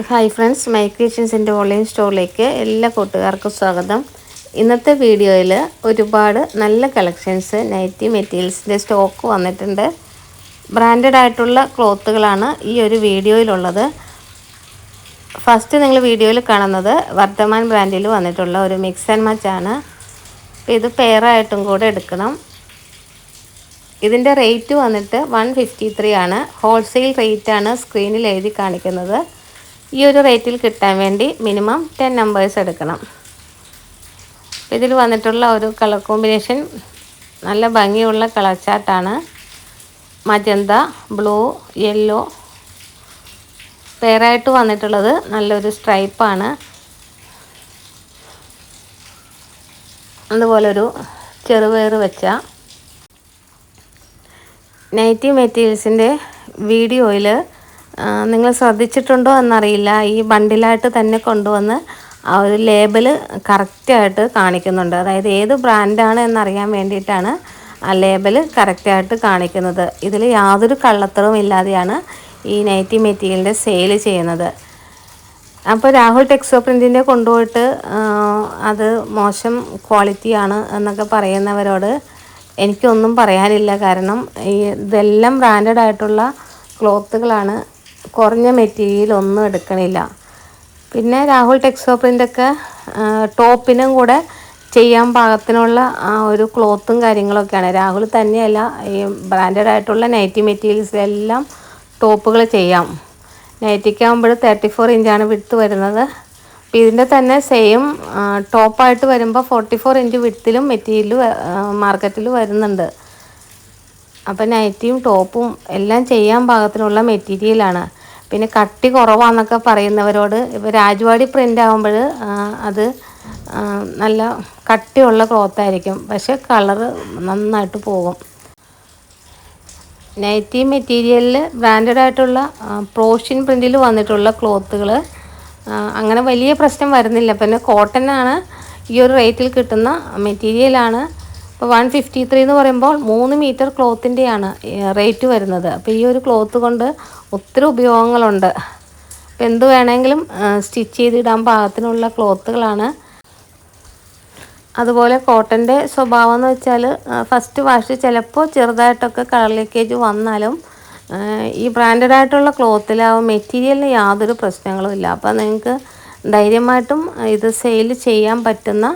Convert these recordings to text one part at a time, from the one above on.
Hi friends my ക്രിയേഷൻസിന്റെ online സ്റ്റോറിലേക്ക് എല്ലാ കൂട്ടുകാർക്കും സ്വാഗതം. ഇന്നത്തെ വീഡിയോയിൽ ഒരുപാട് നല്ല കളക്ഷൻസ് നൈറ്റി മെറ്റീരിയൽസിന്റെ സ്റ്റോക്ക് വന്നിട്ടുണ്ട്. ബ്രാൻഡഡ് ആയിട്ടുള്ള ക്ലോത്തുകളാണ് ഈ ഒരു വീഡിയോയിലുള്ളത്. ഫസ്റ്റ് നിങ്ങൾ വീഡിയോയിൽ കാണുന്നത് വർദ്ധമാൻ ബ്രാൻഡിൽ വന്നിട്ടുള്ള ഒരു മിക്സ് ആൻഡ് മച്ച് ആണ്. അപ്പോൾ ഇത് പെയറായിട്ടും കൂടെ എടുക്കണം. ഇതിന്റെ റേറ്റ് വന്നിട്ട് വൺ ഫിഫ്റ്റി ത്രീ ആണ് ഹോൾസെയിൽ റേറ്റാണ് സ്ക്രീനിൽ എഴുതി കാണിക്കുന്നത്. ഈ ഒരു റേറ്റിൽ കിട്ടാൻ വേണ്ടി മിനിമം ടെൻ നമ്പേഴ്സ് എടുക്കണം. ഇതിൽ വന്നിട്ടുള്ള ഒരു കളർ കോമ്പിനേഷൻ നല്ല ഭംഗിയുള്ള കളർ ചാർട്ടാണ് മജന്ത ബ്ലൂ യെല്ലോ പെയറായിട്ട് വന്നിട്ടുള്ളത് നല്ലൊരു സ്ട്രൈപ്പാണ് അതുപോലൊരു ചെറുപയർ വെച്ച നൈറ്റി മെറ്റീരിയൽസിന്റെ വീഡിയോയിൽ നിങ്ങൾ ശ്രദ്ധിച്ചിട്ടുണ്ടോ എന്നറിയില്ല. ഈ ബണ്ടിലായിട്ട് തന്നെ കൊണ്ടുവന്ന് ആ ഒരു ലേബൽ കറക്റ്റായിട്ട് കാണിക്കുന്നുണ്ട്. അതായത് ഏത് ബ്രാൻഡാണ് എന്നറിയാൻ വേണ്ടിയിട്ടാണ് ആ ലേബൽ കറക്റ്റായിട്ട് കാണിക്കുന്നത്. ഇതിൽ യാതൊരു കള്ളത്തരവും ഇല്ലാതെയാണ് ഈ നൈറ്റി മെറ്റീരിയലിന്റെ സെയിൽ ചെയ്യുന്നത്. അപ്പോൾ രാഹുൽ ടെക്സോ പ്രിന്റിന്റെ കൊണ്ടുപോയിട്ട് അത് മോശം ക്വാളിറ്റിയാണ് എന്നൊക്കെ പറയുന്നവരോട് എനിക്കൊന്നും പറയാനില്ല. കാരണം ഈ ഇതെല്ലാം ബ്രാൻഡഡ് ആയിട്ടുള്ള ക്ലോത്തുകളാണ് കുറഞ്ഞ മെറ്റീരിയൽ ഒന്നും എടുക്കണില്ല. പിന്നെ രാഹുൽ ടെക്സോ പ്രിന്റൊക്കെ ടോപ്പിനും കൂടെ ചെയ്യാൻ പാകത്തിനുള്ള ആ ഒരു ക്ലോത്തും കാര്യങ്ങളൊക്കെയാണ്. രാഹുൽ തന്നെയല്ല ഈ ബ്രാൻഡഡ് ആയിട്ടുള്ള നൈറ്റി മെറ്റീരിയൽസിലെല്ലാം ടോപ്പുകൾ ചെയ്യാം. നൈറ്റിക്കാകുമ്പോൾ തേർട്ടി ഫോർ ഇഞ്ചാണ് വിടുത്ത് വരുന്നത്. അപ്പോൾ ഇതിന്റെ തന്നെ സെയിം ടോപ്പായിട്ട് വരുമ്പോൾ ഫോർട്ടി ഫോർ ഇഞ്ച് വിടുത്തിലും മെറ്റീരിയൽ മാർക്കറ്റിൽ വരുന്നുണ്ട്. അപ്പോൾ നൈറ്റിയും ടോപ്പും എല്ലാം ചെയ്യാൻ പാകത്തിനുള്ള മെറ്റീരിയലാണ് പിന്നെ കട്ടി കുറവാന്നൊക്കെ പറയുന്നവരോട് ഇപ്പോൾ രാജവാടി പ്രിന്റ് ആകുമ്പോൾ അത് നല്ല കട്ടിയുള്ള ക്ലോത്തായിരിക്കും പക്ഷെ കളറ് നന്നായിട്ട് പോകും. നൈറ്റി മെറ്റീരിയലിൽ ബ്രാൻഡഡ് ആയിട്ടുള്ള പ്രോഷ്യൻ പ്രിന്റിൽ വന്നിട്ടുള്ള ക്ലോത്തുകൾ അങ്ങനെ വലിയ പ്രശ്നം വരുന്നില്ല. പിന്നെ കോട്ടനാണ് ഈ ഒരു റേറ്റിൽ കിട്ടുന്ന മെറ്റീരിയലാണ് ഇപ്പോൾ വൺ ഫിഫ്റ്റി ത്രീ എന്ന് പറയുമ്പോൾ മൂന്ന് മീറ്റർ ക്ലോത്തിന്റെയാണ് റേറ്റ് വരുന്നത്. അപ്പോൾ ഈ ഒരു ക്ലോത്ത് കൊണ്ട് ഒത്തിരി ഉപയോഗങ്ങളുണ്ട്. അപ്പോൾ എന്ത് വേണമെങ്കിലും സ്റ്റിച്ച് ചെയ്തിടാൻ പാകത്തിനുള്ള ക്ലോത്തുകളാണ് അതുപോലെ കോട്ടന്റെ സ്വഭാവം എന്ന് വെച്ചാൽ ഫസ്റ്റ് വാഷ് ചിലപ്പോൾ ചെറുതായിട്ടൊക്കെ കളർ ലീക്കേജ് വന്നാലും ഈ ബ്രാൻഡഡ് ആയിട്ടുള്ള ക്ലോത്തിൽ ആ മെറ്റീരിയലിന് യാതൊരു പ്രശ്നങ്ങളും ഇല്ല. അപ്പോൾ നിങ്ങൾക്ക് ധൈര്യമായിട്ടും ഇത് സെയിൽ ചെയ്യാൻ പറ്റുന്ന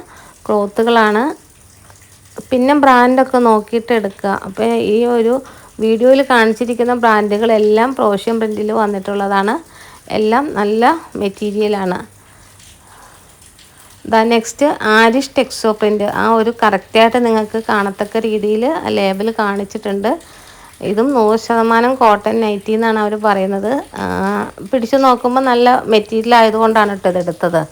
ക്ലോത്തുകളാണ് പിന്നെ ബ്രാൻഡൊക്കെ നോക്കിയിട്ട് എടുക്കുക. അപ്പോൾ ഈ ഒരു വീഡിയോയിൽ കാണിച്ചിരിക്കുന്ന ബ്രാൻഡുകളെല്ലാം പ്രോഷ്യൻ പ്രിന്റിൽ വന്നിട്ടുള്ളതാണ്. എല്ലാം നല്ല മെറ്റീരിയലാണ് ദ നെക്സ്റ്റ് ആരിഷ് ടെക്സോ പ്രിന്റ് ആ ഒരു കറക്റ്റായിട്ട് നിങ്ങൾക്ക് കാണത്തക്ക രീതിയിൽ ലേബൽ കാണിച്ചിട്ടുണ്ട്. ഇതും നൂറ് ശതമാനം കോട്ടൺ നൈറ്റി എന്നാണ് അവർ പറയുന്നത്. പിടിച്ചു നോക്കുമ്പോൾ നല്ല മെറ്റീരിയൽ ആയതുകൊണ്ടാണ് കേട്ടോ ഇതെടുത്തത്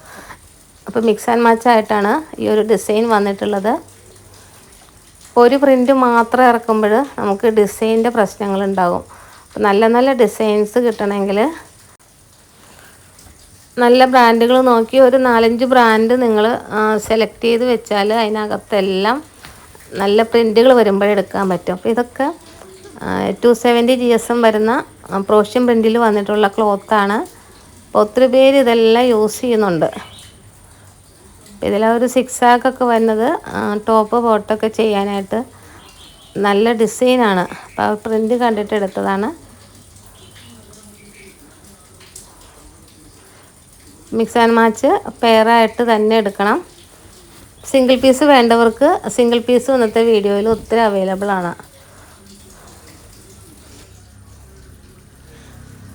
അപ്പോൾ മിക്സ് ആൻഡ് മാച്ച് ആയിട്ടാണ് ഈ ഒരു ഡിസൈൻ വന്നിട്ടുള്ളത്. ഒരു പ്രിന്റ് മാത്രം ഇറക്കുമ്പോൾ നമുക്ക് ഡിസൈനിന്റെ പ്രശ്നങ്ങളുണ്ടാകും നല്ല നല്ല ഡിസൈൻസ് കിട്ടണമെങ്കിൽ നല്ല ബ്രാൻഡുകൾ നോക്കി ഒരു നാലഞ്ച് ബ്രാൻഡ് നിങ്ങൾ സെലക്ട് ചെയ്ത് വെച്ചാൽ അതിനകത്തെല്ലാം നല്ല പ്രിന്റുകൾ വരുമ്പോഴെടുക്കാൻ പറ്റും. അപ്പോൾ ഇതൊക്കെ two seventy G S M വരുന്ന പ്രോഷ്യൻ പ്രിന്റിൽ വന്നിട്ടുള്ള ക്ലോത്താണ് അപ്പോൾ ഒത്തിരി പേര് ഇതെല്ലാം യൂസ് ചെയ്യുന്നുണ്ട്. ഇതിൽ ഒരു സിക്സാക്കൊക്കെ വന്നത് ടോപ്പ് ബോട്ടൊക്കെ ചെയ്യാനായിട്ട് നല്ല ഡിസൈനാണ് അപ്പോൾ പ്രിന്റ് കണ്ടിട്ട് എടുത്തതാണ്. മിക്സ് ആൻഡ് മാച്ച് പെയറായിട്ട് തന്നെ എടുക്കണം. സിംഗിൾ പീസ് വേണ്ടവർക്ക് സിംഗിൾ പീസ് ഇന്നത്തെ വീഡിയോയിൽ ഒത്തിരി അവൈലബിൾ ആണ്.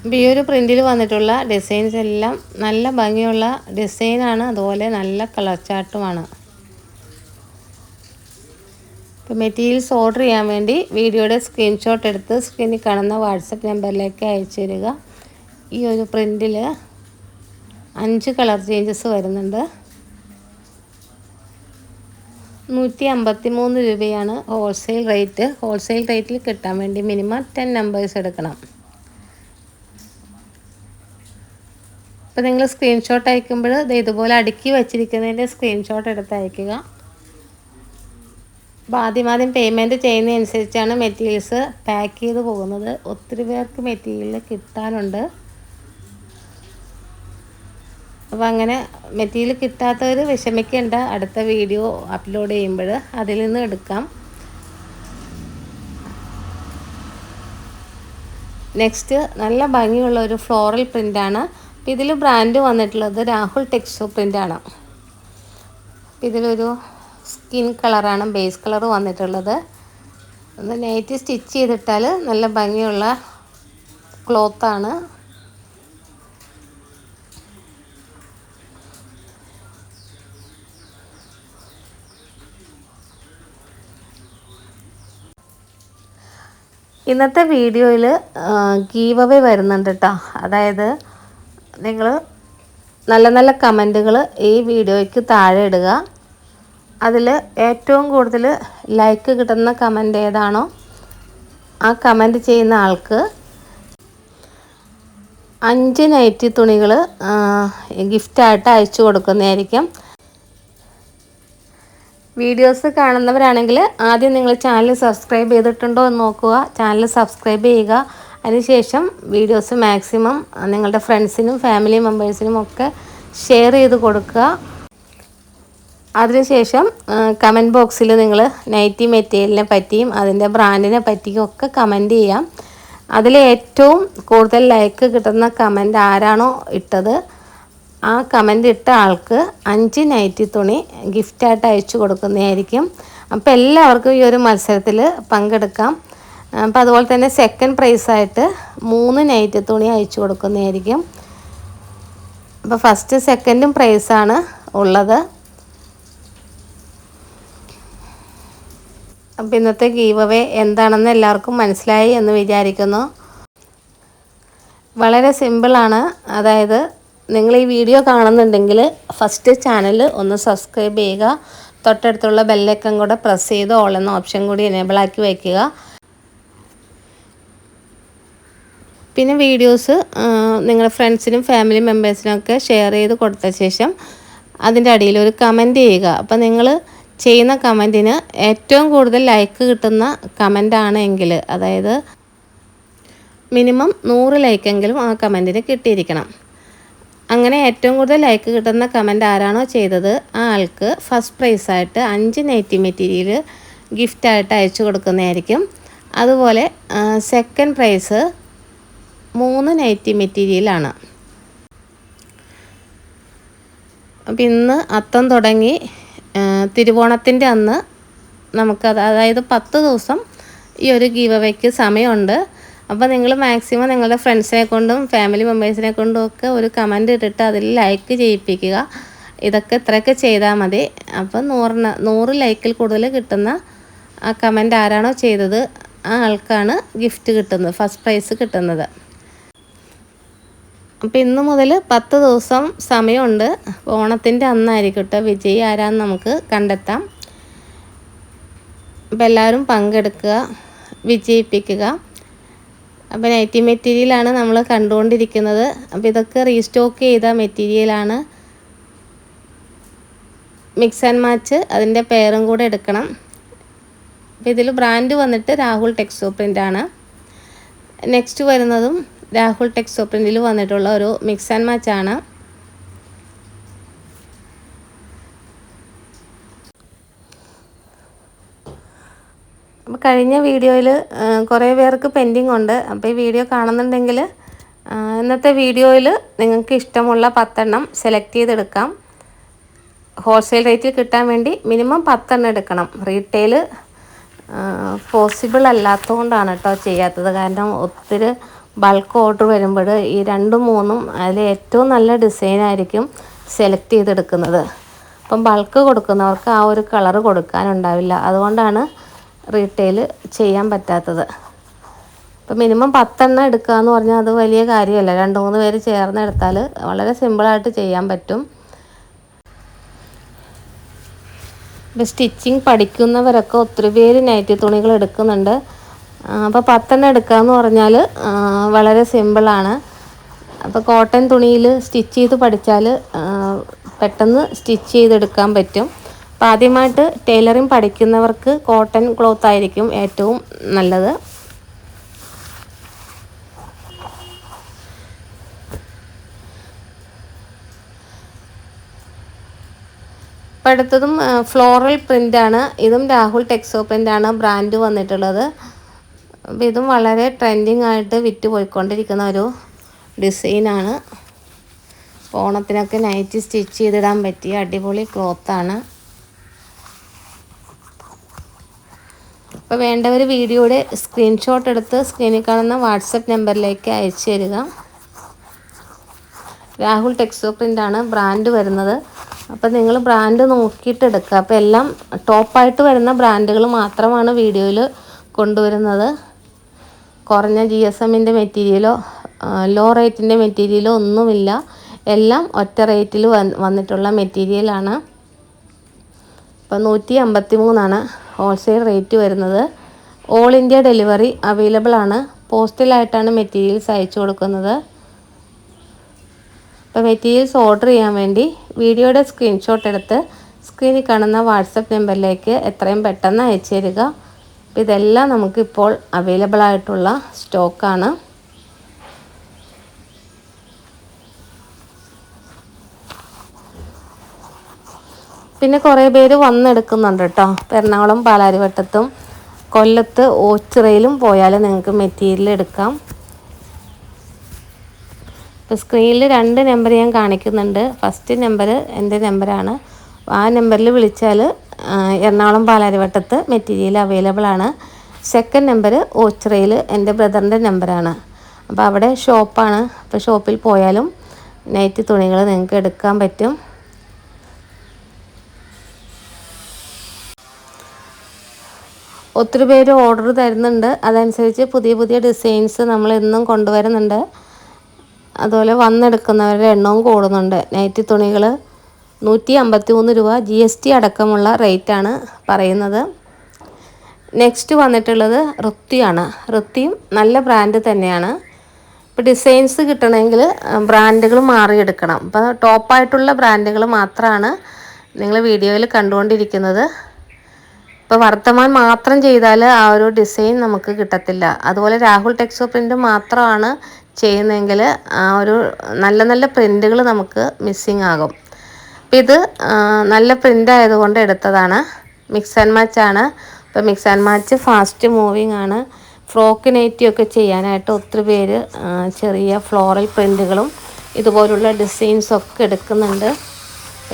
ഈ ഒരു പ്രിന്റിൽ വന്നിട്ടുള്ള ഡിസൈൻസ് എല്ലാം നല്ല ഭംഗിയുള്ള ഡിസൈനാണ് അതുപോലെ നല്ല കളർ ചാർട്ടുമാണ് ഇപ്പോൾ മെറ്റീരിയൽസ് ഓർഡർ ചെയ്യാൻ വേണ്ടി വീഡിയോയുടെ സ്ക്രീൻഷോട്ട് എടുത്ത് സ്ക്രീനിൽ കാണുന്ന വാട്സപ്പ് നമ്പറിലേക്ക് അയച്ചു തരിക. ഈ ഒരു പ്രിന്റിൽ അഞ്ച് കളർ ചേഞ്ചസ് വരുന്നുണ്ട്. നൂറ്റി അമ്പത്തി മൂന്ന് രൂപയാണ് ഹോൾസെയിൽ റേറ്റ് ഹോൾസെയിൽ റേറ്റിൽ കിട്ടാൻ വേണ്ടി മിനിമം ടെൻ നമ്പേഴ്സ് എടുക്കണം. അപ്പോൾ നിങ്ങൾ സ്ക്രീൻഷോട്ട് അയക്കുമ്പോൾ ഇത് ഇതുപോലെ അടുക്കി വച്ചിരിക്കുന്നതിന്റെ സ്ക്രീൻഷോട്ട് എടുത്ത് അയക്കുക. അപ്പോൾ ആദ്യം ആദ്യം പേയ്മെന്റ് ചെയ്യുന്നതനുസരിച്ചാണ് മെറ്റീരിയൽസ് പാക്ക് ചെയ്ത് പോകുന്നത്. ഒത്തിരി പേർക്ക് മെറ്റീരിയൽ കിട്ടാനുണ്ട്. അപ്പോൾ അങ്ങനെ മെറ്റീരിയൽ കിട്ടാത്തവർ വിഷമിക്കേണ്ട. അടുത്ത വീഡിയോ അപ്ലോഡ് ചെയ്യുമ്പോൾ അതിൽ നിന്ന് എടുക്കാം. നെക്സ്റ്റ് നല്ല ഭംഗിയുള്ള ഒരു ഫ്ലോറൽ പ്രിന്റാണ് ഇതിൽ ബ്രാൻഡ് വന്നിട്ടുള്ളത് രാഹുൽ ടെക്സ്റ്റോ പ്രിന്റാണ് ഇതിലൊരു സ്കിൻ കളറാണ് ബേസ് കളർ വന്നിട്ടുള്ളത്. നൈറ്റ് സ്റ്റിച്ച് ചെയ്തിട്ടാൽ നല്ല ഭംഗിയുള്ള ക്ലോത്താണ് ഇന്നത്തെ വീഡിയോയിൽ ഗീവ് അവേ വരുന്നുണ്ട് കേട്ടോ അതായത് നിങ്ങൾ നല്ല നല്ല കമന്റുകൾ ഈ വീഡിയോയ്ക്ക് താഴെ ഇടുക. അതിൽ ഏറ്റവും കൂടുതൽ ലൈക്ക് കിട്ടുന്ന കമന്റ് ഏതാണോ ആ കമന്റ് ചെയ്യുന്ന ആൾക്ക് അഞ്ച് നൈറ്റി തുണികൾ ഗിഫ്റ്റായിട്ട് അയച്ചു കൊടുക്കുന്നതായിരിക്കും. വീഡിയോസ് കാണുന്നവരാണെങ്കിൽ ആദ്യം നിങ്ങൾ ചാനൽ സബ്സ്ക്രൈബ് ചെയ്തിട്ടുണ്ടോ എന്ന് നോക്കുക. ചാനൽ സബ്സ്ക്രൈബ് ചെയ്യുക. അതിനുശേഷം വീഡിയോസ് മാക്സിമം നിങ്ങളുടെ ഫ്രണ്ട്സിനും ഫാമിലി മെമ്പേഴ്സിനും ഒക്കെ ഷെയർ ചെയ്ത് കൊടുക്കുക. അതിനുശേഷം കമന്റ് ബോക്സിൽ നിങ്ങൾ നൈറ്റി മെറ്റീരിയലിനെ പറ്റിയും അതിന്റെ ബ്രാൻഡിനെ പറ്റിയും ഒക്കെ കമന്റ് ചെയ്യാം. അതിൽ ഏറ്റവും കൂടുതൽ ലൈക്ക് കിട്ടുന്ന കമന്റ് ആരാണോ ഇട്ടത് ആ കമന്റ് ഇട്ട ആൾക്ക് അഞ്ച് നൈറ്റി തുണി ഗിഫ്റ്റായിട്ട് അയച്ചു കൊടുക്കുന്നതായിരിക്കും. അപ്പോൾ എല്ലാവർക്കും ഈ ഒരു മത്സരത്തിൽ പങ്കെടുക്കാം. അപ്പോൾ അതുപോലെ തന്നെ സെക്കൻഡ് പ്രൈസ് ആയിട്ട് മൂന്ന് നൈറ്റ് തുണി അയച്ചു കൊടുക്കുന്നതായിരിക്കും. അപ്പോൾ ഫസ്റ്റ് സെക്കൻഡും പ്രൈസാണ് ഉള്ളത്. അപ്പോൾ ഇന്നത്തെ ഗീവ് അവേ എന്താണെന്ന് എല്ലാവർക്കും മനസ്സിലായി എന്ന് വിചാരിക്കുന്നു. വളരെ സിമ്പിളാണ് അതായത് നിങ്ങൾ ഈ വീഡിയോ കാണുന്നുണ്ടെങ്കിൽ ഫസ്റ്റ് ചാനൽ ഒന്ന് സബ്സ്ക്രൈബ് ചെയ്യുക. തൊട്ടടുത്തുള്ള ബെല്ലൈക്കൺ കൂടെ പ്രസ് ചെയ്ത് ഓൾ എന്ന ഓപ്ഷൻ കൂടി എനേബിൾ ആക്കി വയ്ക്കുക പിന്നെ വീഡിയോസ് നിങ്ങളുടെ ഫ്രണ്ട്സിനും ഫാമിലി മെമ്പേഴ്സിനും ഒക്കെ ഷെയർ ചെയ്ത് കൊടുത്ത ശേഷം അതിന്റെ അടിയിൽ ഒരു കമന്റ് ചെയ്യുക. അപ്പോൾ നിങ്ങൾ ചെയ്യുന്ന കമന്റിന് ഏറ്റവും കൂടുതൽ ലൈക്ക് കിട്ടുന്ന കമന്റ് ആണെങ്കിൽ അതായത് മിനിമം നൂറ് ലൈക്കെങ്കിലും ആ കമന്റിന് കിട്ടിയിരിക്കണം. അങ്ങനെ ഏറ്റവും കൂടുതൽ ലൈക്ക് കിട്ടുന്ന കമന്റ് ആരാണോ ചെയ്തത് ആ ആൾക്ക് ഫസ്റ്റ് പ്രൈസായിട്ട് അഞ്ച് നൈറ്റി മെറ്റീരിയൽ ഗിഫ്റ്റായിട്ട് അയച്ചു കൊടുക്കുന്നതായിരിക്കും. അതുപോലെ സെക്കൻഡ് പ്രൈസ് മൂന്ന് നൈറ്റി മെറ്റീരിയലാണ് അപ്പം ഇന്ന് അത്തം തുടങ്ങി. തിരുവോണത്തിന്റെ അന്ന് നമുക്കത് അതായത് പത്ത് ദിവസം ഈ ഒരു ഗീവ് അവയ്ക്ക് സമയമുണ്ട്. അപ്പോൾ നിങ്ങൾ മാക്സിമം നിങ്ങളുടെ ഫ്രണ്ട്സിനെ കൊണ്ടും ഫാമിലി മെമ്പേഴ്സിനെ കൊണ്ടും ഒക്കെ ഒരു കമന്റ് ഇട്ടിട്ട് അതിൽ ലൈക്ക് ചെയ്യിപ്പിക്കുക. ഇതൊക്കെ ഇത്രയൊക്കെ ചെയ്താൽ മതി. അപ്പോൾ നൂറിന് നൂറ് ലൈക്കിൽ കൂടുതൽ കിട്ടുന്ന ആ കമന്റ് ആരാണോ ചെയ്തത് ആ ആൾക്കാണ് ഗിഫ്റ്റ് കിട്ടുന്നത് ഫസ്റ്റ് പ്രൈസ് കിട്ടുന്നത്. അപ്പോൾ ഇന്ന് മുതൽ പത്ത് ദിവസം സമയമുണ്ട്. ഓണത്തിന്റെ അന്നായിരിക്കും കേട്ടോ വിജയി ആരാന്ന് നമുക്ക് കണ്ടെത്താം. അപ്പോൾ എല്ലാവരും പങ്കെടുക്കുക വിജയിപ്പിക്കുക. അപ്പോൾ നൈറ്റി മെറ്റീരിയലാണ് നമ്മൾ കണ്ടുകൊണ്ടിരിക്കുന്നത്. അപ്പോൾ ഇതൊക്കെ റീസ്റ്റോക്ക് ചെയ്ത മെറ്റീരിയലാണ്. മിക്സ് ആൻഡ് മാച്ച് അതിന്റെ പേരും കൂടെ എടുക്കണം. അപ്പോൾ ഇതിൽ ബ്രാൻഡ് വന്നിട്ട് രാഹുൽ ടെക്സ്റ്റോ പ്രിന്റാണ് നെക്സ്റ്റ് വരുന്നതും രാഹുൽ ടെക്സ്റ്റോ പ്രിന്റിൽ വന്നിട്ടുള്ള ഒരു മിക്സ് ആൻഡ് മാച്ച് ആണ്. അപ്പോൾ കഴിഞ്ഞ വീഡിയോയിൽ കുറേ പേർക്ക് പെൻഡിങ് ഉണ്ട്. അപ്പോൾ ഈ വീഡിയോ കാണുന്നുണ്ടെങ്കിൽ ഇന്നത്തെ വീഡിയോയിൽ നിങ്ങൾക്ക് ഇഷ്ടമുള്ള പത്തെണ്ണം സെലക്ട് ചെയ്തെടുക്കാം. ഹോൾസെയിൽ റേറ്റിൽ കിട്ടാൻ വേണ്ടി മിനിമം പത്തെണ്ണം എടുക്കണം. റീറ്റെയിൽ പോസിബിൾ അല്ലാത്തതുകൊണ്ടാണ് കേട്ടോ ചെയ്യാത്തത്. കാരണം ഒത്തിരി ബൾക്ക് ഓർഡർ വരുമ്പോൾ ഈ രണ്ടും മൂന്നും അതിൽ ഏറ്റവും നല്ല ഡിസൈൻ ആയിരിക്കും സെലക്ട് ചെയ്തെടുക്കുന്നത്. അപ്പം ബൾക്ക് കൊടുക്കുന്നവർക്ക് ആ ഒരു കളർ കൊടുക്കാനുണ്ടാവില്ല. അതുകൊണ്ടാണ് റീറ്റെയിൽ ചെയ്യാൻ പറ്റാത്തത്. ഇപ്പം മിനിമം പത്തെണ്ണം എടുക്കുക എന്ന് പറഞ്ഞാൽ അത് വലിയ കാര്യമല്ല. രണ്ട് മൂന്ന് പേര് ചേർന്ന് എടുത്താൽ വളരെ സിമ്പിളായിട്ട് ചെയ്യാൻ പറ്റും. ഇപ്പം സ്റ്റിച്ചിങ് പഠിക്കുന്നവരൊക്കെ ഒത്തിരി പേര് നൈറ്റി തുണികൾ എടുക്കുന്നുണ്ട്. അപ്പോൾ പത്തെണ്ണം എടുക്കാമെന്ന് പറഞ്ഞാൽ വളരെ സിമ്പിളാണ് അപ്പോൾ കോട്ടൺ തുണിയിൽ സ്റ്റിച്ച് ചെയ്ത് പഠിച്ചാൽ പെട്ടെന്ന് സ്റ്റിച്ച് ചെയ്തെടുക്കാൻ പറ്റും. അപ്പോൾ ആദ്യമായിട്ട് ടൈലറിങ് പഠിക്കുന്നവർക്ക് കോട്ടൺ ക്ലോത്ത് ആയിരിക്കും ഏറ്റവും നല്ലത്. അപ്പോൾ അടുത്തതും ഫ്ലോറൽ പ്രിന്റാണ് ഇതും രാഹുൽ ടെക്സോ പ്രിന്റാണ് ബ്രാൻഡ് വന്നിട്ടുള്ളത്. ഇതും വളരെ ട്രെൻഡിങ് ആയിട്ട് വിറ്റ് പോയിക്കൊണ്ടിരിക്കുന്ന ഒരു ഡിസൈനാണ് ഓണത്തിനൊക്കെ നൈറ്റ് സ്റ്റിച്ച് ചെയ്തിടാൻ പറ്റിയ അടിപൊളി ക്ലോത്താണ് അപ്പോൾ വേണ്ടവർ വീഡിയോയുടെ സ്ക്രീൻഷോട്ട് എടുത്ത് സ്ക്രീനിൽ കാണുന്ന വാട്സപ്പ് നമ്പറിലേക്ക് അയച്ചു തരിക. രാഹുൽ ടെക്സ്റ്റോ പ്രിന്റാണ് ബ്രാൻഡ് വരുന്നത്. അപ്പോൾ നിങ്ങൾ ബ്രാൻഡ് നോക്കിയിട്ട് എടുക്കുക. അപ്പോൾ എല്ലാം ടോപ്പായിട്ട് വരുന്ന ബ്രാൻഡുകൾ മാത്രമാണ് വീഡിയോയിൽ കൊണ്ടുവരുന്നത്. കുറഞ്ഞ ജി എസ് എമ്മിന്റെ മെറ്റീരിയലോ ലോ റേറ്റിന്റെ മെറ്റീരിയലോ ഒന്നുമില്ല. എല്ലാം ഒറ്റ റേറ്റിൽ വന്നിട്ടുള്ള മെറ്റീരിയലാണ്. ഇപ്പം നൂറ്റി അമ്പത്തി മൂന്നാണ് ഹോൾസെയിൽ റേറ്റ് വരുന്നത്. ഓൾ ഇന്ത്യ ഡെലിവറി അവൈലബിൾ ആണ്. പോസ്റ്റലായിട്ടാണ് മെറ്റീരിയൽസ് അയച്ചു കൊടുക്കുന്നത്. അപ്പോൾ മെറ്റീരിയൽസ് ഓർഡർ ചെയ്യാൻ വേണ്ടി വീഡിയോയുടെ സ്ക്രീൻഷോട്ട് എടുത്ത് സ്ക്രീനിൽ കാണുന്ന വാട്സപ്പ് നമ്പറിലേക്ക് എത്രയും പെട്ടെന്ന് അയച്ചു തരിക. അപ്പോൾ ഇതെല്ലാം നമുക്കിപ്പോൾ അവൈലബിൾ ആയിട്ടുള്ള സ്റ്റോക്കാണ് പിന്നെ കുറേ പേര് വന്നെടുക്കുന്നുണ്ട് കേട്ടോ എറണാകുളം പാലാരിവട്ടത്തും കൊല്ലത്ത് ഓച്ചിറയിലും പോയാൽ നിങ്ങൾക്ക് മെറ്റീരിയൽ എടുക്കാം. ഇപ്പോൾ സ്ക്രീനിൽ രണ്ട് നമ്പർ ഞാൻ കാണിക്കുന്നുണ്ട്. ഫസ്റ്റ് നമ്പർ എന്റെ നമ്പറാണ് ആ നമ്പറിൽ വിളിച്ചാൽ എറണാകുളം പാലാരിവട്ടത്ത് മെറ്റീരിയൽ അവൈലബിൾ ആണ്. സെക്കൻഡ് നമ്പർ ഓച്ചിറയിൽ എന്റെ ബ്രദറിന്റെ നമ്പറാണ് അപ്പോൾ അവിടെ ഷോപ്പാണ്. അപ്പോൾ ഷോപ്പിൽ പോയാലും നൈറ്റ് തുണികൾ നിങ്ങൾക്ക് എടുക്കാൻ പറ്റും. ഒത്തിരി പേര് ഓർഡർ തരുന്നുണ്ട്. അതനുസരിച്ച് പുതിയ പുതിയ ഡിസൈൻസ് നമ്മൾ ഇന്നും കൊണ്ടുവരുന്നുണ്ട്. അതുപോലെ വന്നെടുക്കുന്നവരുടെ എണ്ണവും കൂടുന്നുണ്ട്. നൈറ്റി തുണികൾ നൂറ്റി അമ്പത്തി മൂന്ന് രൂപ ജി എസ് ടി അടക്കമുള്ള റേറ്റാണ് പറയുന്നത്. നെക്സ്റ്റ് വന്നിട്ടുള്ളത് ഋത്തിയാണ് ഋത്തിയും നല്ല ബ്രാൻഡ് തന്നെയാണ്. ഇപ്പോൾ ഡിസൈൻസ് കിട്ടണമെങ്കിൽ ബ്രാൻഡുകൾ മാറിയെടുക്കണം. അപ്പോൾ ടോപ്പായിട്ടുള്ള ബ്രാൻഡുകൾ മാത്രമാണ് നിങ്ങൾ വീഡിയോയിൽ കണ്ടുകൊണ്ടിരിക്കുന്നത്. ഇപ്പോൾ വർത്തമാൻ മാത്രം ചെയ്താൽ ആ ഒരു ഡിസൈൻ നമുക്ക് കിട്ടത്തില്ല. അതുപോലെ രാഹുൽ ടെക്സോ പ്രിന്റ് മാത്രമാണ് ചെയ്യുന്നതെങ്കിൽ ആ ഒരു നല്ല നല്ല പ്രിന്റുകൾ നമുക്ക് മിസ്സിങ് ആകും. അപ്പം ഇത് നല്ല പ്രിന്റ് ആയതുകൊണ്ട് എടുത്തതാണ്. മിക്സ് ആൻഡ് മാച്ച് ആണ്. അപ്പം mix and match fast moving ആണ്. ഫ്രോക്ക് നെയ്റ്റിയൊക്കെ ചെയ്യാനായിട്ട് ഒത്തിരി പേര് ചെറിയ ഫ്ലോറൽ പ്രിന്റുകളും ഇതുപോലുള്ള ഡിസൈൻസൊക്കെ എടുക്കുന്നുണ്ട്.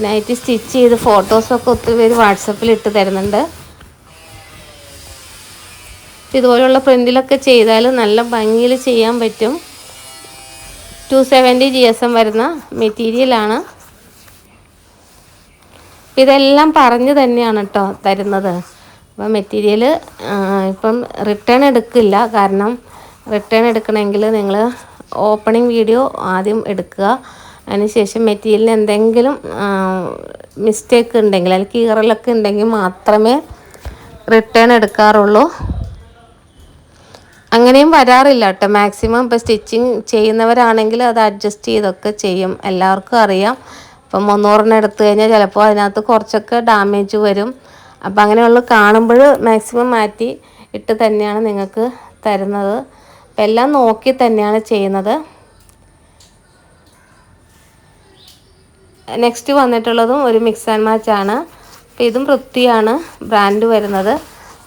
നൈറ്റ് സ്റ്റിച്ച് ചെയ്ത് ഫോട്ടോസൊക്കെ ഒത്തിരി പേര് വാട്സപ്പിൽ ഇട്ട് തരുന്നുണ്ട്. ഇതുപോലുള്ള പ്രിന്റിലൊക്കെ ചെയ്താൽ നല്ല ഭംഗിയിൽ ചെയ്യാൻ പറ്റും. Two seventy G S M വരുന്ന മെറ്റീരിയലാണ് ഇതെല്ലാം പറഞ്ഞു തന്നെയാണ് കേട്ടോ തരുന്നത്. അപ്പം മെറ്റീരിയൽ ഇപ്പം റിട്ടേൺ എടുക്കില്ല. കാരണം റിട്ടേൺ എടുക്കണമെങ്കിൽ നിങ്ങൾ ഓപ്പണിംഗ് വീഡിയോ ആദ്യം എടുക്കുക. അതിനുശേഷം മെറ്റീരിയലിന് എന്തെങ്കിലും മിസ്റ്റേക്ക് ഉണ്ടെങ്കിൽ അല്ലെങ്കിൽ കീറലൊക്കെ ഉണ്ടെങ്കിൽ മാത്രമേ റിട്ടേൺ എടുക്കാറുള്ളൂ. അങ്ങനെയും വരാറില്ല കേട്ടോ മാക്സിമം ഇപ്പോൾ സ്റ്റിച്ചിങ് ചെയ്യുന്നവരാണെങ്കിൽ അത് അഡ്ജസ്റ്റ് ചെയ്തൊക്കെ ചെയ്യും. എല്ലാവർക്കും അറിയാം. ഇപ്പം മുന്നൂറിന് എടുത്തു കഴിഞ്ഞാൽ ചിലപ്പോൾ അതിനകത്ത് കുറച്ചൊക്കെ ഡാമേജ് വരും. അപ്പം അങ്ങനെയുള്ള കാണുമ്പോൾ മാക്സിമം മാറ്റി ഇട്ട് തന്നെയാണ് നിങ്ങൾക്ക് തരുന്നത്. അപ്പം എല്ലാം നോക്കി തന്നെയാണ് ചെയ്യുന്നത്. നെക്സ്റ്റ് വന്നിട്ടുള്ളതും ഒരു മിക്സ് ആൻഡ് മാച്ച് ആണ്. അപ്പോൾ ഇതും വൃത്തിയാണ് ബ്രാൻഡ് വരുന്നത്.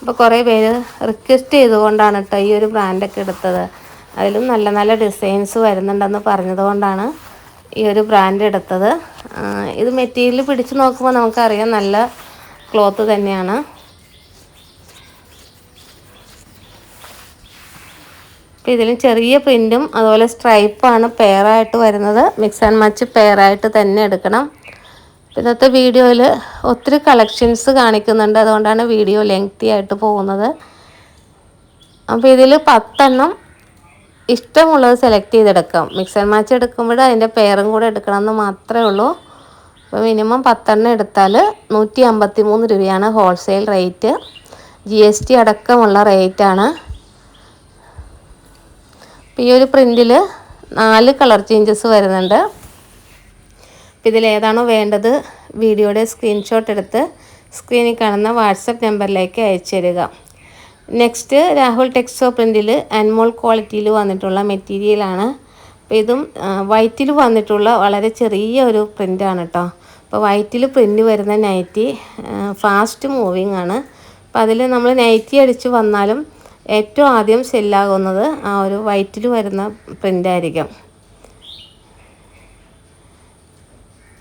അപ്പോൾ കുറേ പേര് റിക്വസ്റ്റ് ചെയ്തുകൊണ്ടാണ് കേട്ടോ ഈ ഒരു ബ്രാൻഡൊക്കെ എടുത്തത്. അതിലും നല്ല നല്ല ഡിസൈൻസ് വരുന്നുണ്ടെന്ന് പറഞ്ഞതുകൊണ്ടാണ് ഈ ഒരു ബ്രാൻഡ് എടുത്തത്. ഇത് മെറ്റീരിയൽ പിടിച്ച് നോക്കുമ്പോൾ നമുക്കറിയാം നല്ല ക്ലോത്ത് തന്നെയാണ്. അപ്പോൾ ചെറിയ പ്രിന്റും അതുപോലെ സ്ട്രൈപ്പാണ് പെയറായിട്ട് വരുന്നത്. മിക്സ് ആൻഡ് മച്ച് പെയറായിട്ട് തന്നെ എടുക്കണം. ഇന്നത്തെ വീഡിയോയിൽ ഒത്തിരി കളക്ഷൻസ് കാണിക്കുന്നുണ്ട്. അതുകൊണ്ടാണ് വീഡിയോ ലെങ്തി ആയിട്ട് പോകുന്നത്. അപ്പോൾ ഇതിൽ പത്തെണ്ണം ഇഷ്ടമുള്ളത് സെലക്ട് ചെയ്തെടുക്കാം. മിക്സ് ആൻഡ് മാച്ച് എടുക്കുമ്പോൾ അതിന്റെ പെയറും കൂടെ എടുക്കണം എന്ന് മാത്രമേ ഉള്ളൂ. അപ്പോൾ മിനിമം പത്തെണ്ണം എടുത്താൽ നൂറ്റി അമ്പത്തി മൂന്ന് രൂപയാണ് wholesale rate G S T അടക്കമുള്ള റേറ്റാണ് അപ്പോൾ ഈ ഒരു പ്രിന്റിൽ നാല് കളർ ചേഞ്ചസ് വരുന്നുണ്ട്. അപ്പോൾ ഇതിലേതാണോ വേണ്ടത് വീഡിയോയുടെ സ്ക്രീൻഷോട്ട് എടുത്ത് സ്ക്രീനിൽ കാണുന്ന വാട്സപ്പ് നമ്പറിലേക്ക് അയച്ചു തരിക. നെക്സ്റ്റ് രാഹുൽ ടെക്സ്റ്റോ പ്രിന്റിൽ അൻമോൾ ക്വാളിറ്റിയിൽ വന്നിട്ടുള്ള മെറ്റീരിയലാണ് അപ്പോൾ ഇതും വൈറ്റിൽ വന്നിട്ടുള്ള വളരെ ചെറിയ ഒരു പ്രിന്റാണ് കേട്ടോ അപ്പോൾ വൈറ്റിൽ പ്രിന്റ് വരുന്ന നൈറ്റി ഫാസ്റ്റ് മൂവിങ് ആണ്. അപ്പോൾ അതിൽ നമ്മൾ നൈറ്റി അടിച്ച് വന്നാലും ഏറ്റവും ആദ്യം സെല്ലാകുന്നത് ആ ഒരു വൈറ്റിൽ വരുന്ന പ്രിന്റായിരിക്കും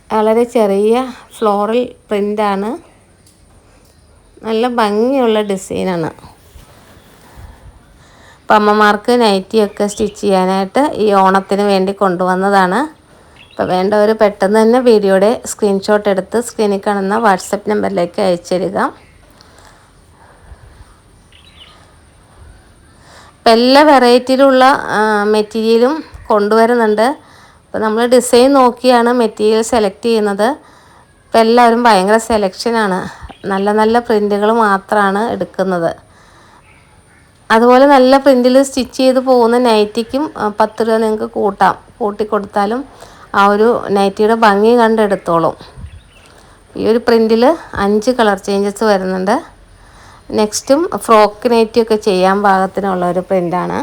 വളരെ ചെറിയ ഫ്ലോറൽ പ്രിന്റാണ് നല്ല ഭംഗിയുള്ള ഡിസൈനാണ് അപ്പം അമ്മമാർക്ക് നൈറ്റിയൊക്കെ സ്റ്റിച്ച് ചെയ്യാനായിട്ട് ഈ ഓണത്തിന് വേണ്ടി കൊണ്ടുവന്നതാണ്. അപ്പോൾ വേണ്ടവർ പെട്ടെന്ന് തന്നെ വീഡിയോയുടെ സ്ക്രീൻഷോട്ട് എടുത്ത് സ്ക്രീനിൽ കാണുന്ന വാട്സപ്പ് നമ്പറിലേക്ക് അയച്ചു തരിക ഇപ്പം എല്ലാ വെറൈറ്റിയിലുള്ള മെറ്റീരിയലും കൊണ്ടുവരുന്നുണ്ട്. അപ്പോൾ നമ്മൾ ഡിസൈൻ നോക്കിയാണ് മെറ്റീരിയൽ സെലക്ട് ചെയ്യുന്നത്. ഇപ്പം എല്ലാവരും ഭയങ്കര സെലക്ഷനാണ് നല്ല നല്ല പ്രിന്റുകൾ മാത്രമാണ് എടുക്കുന്നത്. അതുപോലെ നല്ല പ്രിന്റിൽ സ്റ്റിച്ച് ചെയ്ത് പോകുന്ന നൈറ്റിക്കും പത്ത് രൂപ നിങ്ങൾക്ക് കൂട്ടാം. കൂട്ടി കൊടുത്താലും ആ ഒരു നൈറ്റിയുടെ ഭംഗി കണ്ടെടുത്തോളും ഈ ഒരു പ്രിന്റിൽ അഞ്ച് കളർ ചേഞ്ചസ് വരുന്നുണ്ട്. നെക്സ്റ്റും ഫ്രോക്ക് നൈറ്റിയൊക്കെ ചെയ്യാൻ പാകത്തിനുള്ള ഒരു പ്രിന്റാണ്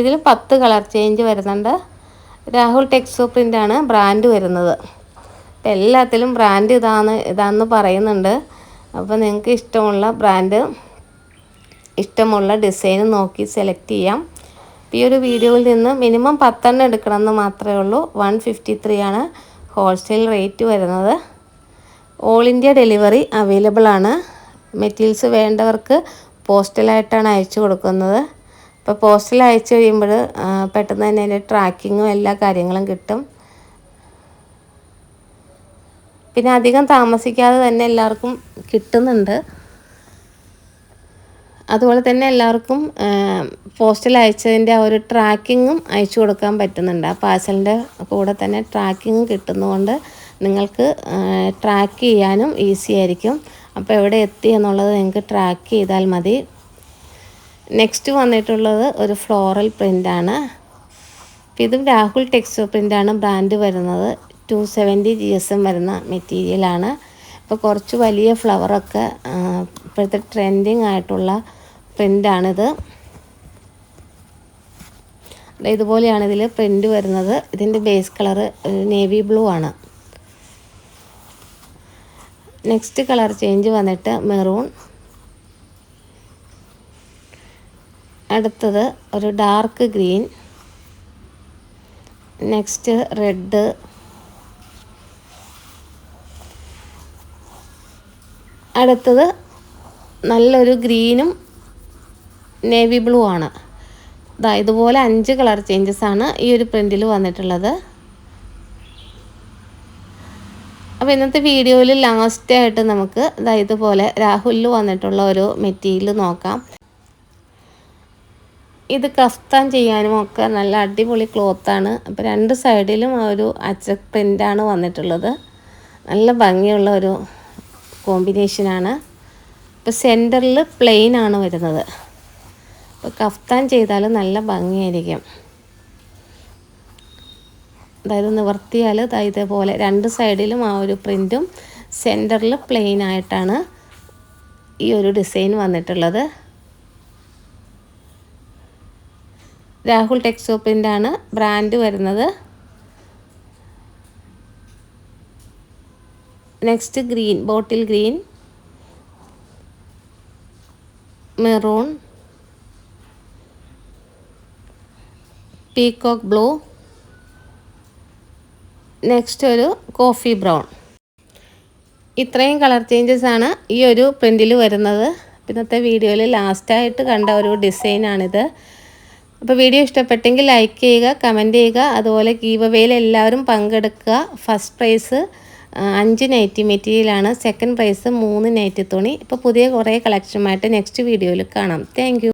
ഇതിൽ പത്ത് കളർ ചേഞ്ച് വരുന്നുണ്ട്. രാഹുൽ ടെക്സോ പ്രിന്റാണ് ബ്രാൻഡ് വരുന്നത്. എല്ലാത്തിലും ബ്രാൻഡ് ഇതാണ് ഇതാണെന്ന് പറയുന്നുണ്ട്. അപ്പോൾ നിങ്ങൾക്ക് ഇഷ്ടമുള്ള ബ്രാൻഡ് ഇഷ്ടമുള്ള ഡിസൈൻ നോക്കി സെലക്ട് ചെയ്യാം. ഈ ഒരു വീഡിയോയിൽ നിന്ന് മിനിമം പത്തെണ്ണം എടുക്കണമെന്ന് മാത്രമേ ഉള്ളൂ. വൺ ഫിഫ്റ്റി ത്രീ ആണ് ഹോൾസെയിൽ റേറ്റ് വരുന്നത്. ഓൾ ഇന്ത്യ ഡെലിവറി അവൈലബിൾ ആണ്. മെറ്റീരിയൽസ് വേണ്ടവർക്ക് പോസ്റ്റലായിട്ടാണ് അയച്ചു കൊടുക്കുന്നത്. അപ്പോൾ പോസ്റ്റൽ അയച്ചു കഴിയുമ്പോൾ പെട്ടെന്ന് തന്നെ അതിന്റെ ട്രാക്കിങ്ങും എല്ലാ കാര്യങ്ങളും കിട്ടും. പിന്നെ അധികം താമസിക്കാതെ തന്നെ എല്ലാവർക്കും കിട്ടുന്നുണ്ട്. അതുപോലെ തന്നെ എല്ലാവർക്കും പോസ്റ്റിൽ അയച്ചതിന്റെ ആ ഒരു ട്രാക്കിങ്ങും അയച്ചു കൊടുക്കാൻ പറ്റുന്നുണ്ട്. ആ പാഴ്സലിന്റെ കൂടെ തന്നെ ട്രാക്കിങ്ങും കിട്ടുന്നതുകൊണ്ട് നിങ്ങൾക്ക് ട്രാക്ക് ചെയ്യാനും ഈസി ആയിരിക്കും. അപ്പോൾ എവിടെ എത്തി എന്നുള്ളത് നിങ്ങൾക്ക് ട്രാക്ക് ചെയ്താൽ മതി. നെക്സ്റ്റ് വന്നിട്ടുള്ളത് ഒരു ഫ്ലോറൽ പ്രിന്റാണ്. ഇതും രാഹുൽ ടെക്സ്റ്റ് പ്രിന്റാണ് ബ്രാൻഡ് വരുന്നത്. Two seventy G S M വരുന്ന മെറ്റീരിയലാണ് ഇപ്പോൾ കുറച്ച് വലിയ ഫ്ലവറൊക്കെ ഇപ്പോഴത്തെ ട്രെൻഡിങ് ആയിട്ടുള്ള പ്രിന്റാണിത് ഇതുപോലെയാണ് ഇതിൽ പ്രിന്റ് വരുന്നത്. ഇതിന്റെ ബേസ് കളറ് നേവി ബ്ലൂ ആണ്. നെക്സ്റ്റ് കളർ ചേഞ്ച് വന്നിട്ട് മെറൂൺ അടുത്തത് ഒരു ഡാർക്ക് ഗ്രീൻ നെക്സ്റ്റ് റെഡ് അടുത്തത് നല്ലൊരു ഗ്രീനും നേവി ബ്ലൂ ആണ്. ഇതാ ഇതുപോലെ അഞ്ച് കളർ ചേഞ്ചസ് ആണ് ഈ ഒരു പ്രിന്റിൽ വന്നിട്ടുള്ളത്. അപ്പോൾ ഇന്നത്തെ വീഡിയോയിൽ ലാസ്റ്റ് ആയിട്ട് നമുക്ക് ഇതാ ഇതുപോലെ രാഹുലിൽ വന്നിട്ടുള്ള ഒരു മെറ്റീരിയൽ നോക്കാം. ഇത് കഫ്താൻ ചെയ്യാനും ഒക്കെ നല്ല അടിപൊളി ക്ലോത്താണ് അപ്പോൾ രണ്ട് സൈഡിലും ആ ഒരു അച്ച പ്രിന്റാണ് വന്നിട്ടുള്ളത്. നല്ല ഭംഗിയുള്ള ഒരു കോമ്പിനേഷനാണ് ഇപ്പോൾ സെന്ററിൽ പ്ലെയിൻ ആണ് വരുന്നത്. അപ്പോൾ കഫ്താൻ ചെയ്താൽ നല്ല ഭംഗിയായിരിക്കും. അതായത് നിവർത്തിയാൽ ഇതേപോലെ രണ്ട് സൈഡിലും ആ ഒരു പ്രിന്റും സെന്ററിൽ പ്ലെയിൻ ആയിട്ടാണ് ഈ ഒരു ഡിസൈൻ വന്നിട്ടുള്ളത്. രാഹുൽ ടെക്സോ ആണ് ബ്രാൻഡ് വരുന്നത്. Next green bottle green maroon peacock blue next ഒരു കോഫി ബ്രൗൺ ഇത്രയും കളർ ചേഞ്ചസ് ആണ് ഈ ഒരു പ്രിന്റിൽ വരുന്നത്. ഇന്നത്തെ വീഡിയോയിൽ ലാസ്റ്റായിട്ട് കണ്ട ഒരു ഡിസൈനാണിത് അപ്പോൾ വീഡിയോ ഇഷ്ടപ്പെട്ടെങ്കിൽ ലൈക്ക് ചെയ്യുക കമന്റ് ചെയ്യുക അതുപോലെ ഗീവവേയിൽ എല്ലാവരും പങ്കെടുക്കുക. ഫസ്റ്റ് പ്രൈസ് അഞ്ച് നൈറ്റി മെറ്റീരിയലാണ്. സെക്കൻഡ് പ്രൈസ് മൂന്ന് നൈറ്റി തുണി. ഇപ്പോൾ പുതിയ കുറേ കളക്ഷനുമായിട്ട് നെക്സ്റ്റ് വീഡിയോയിൽ കാണാം. താങ്ക്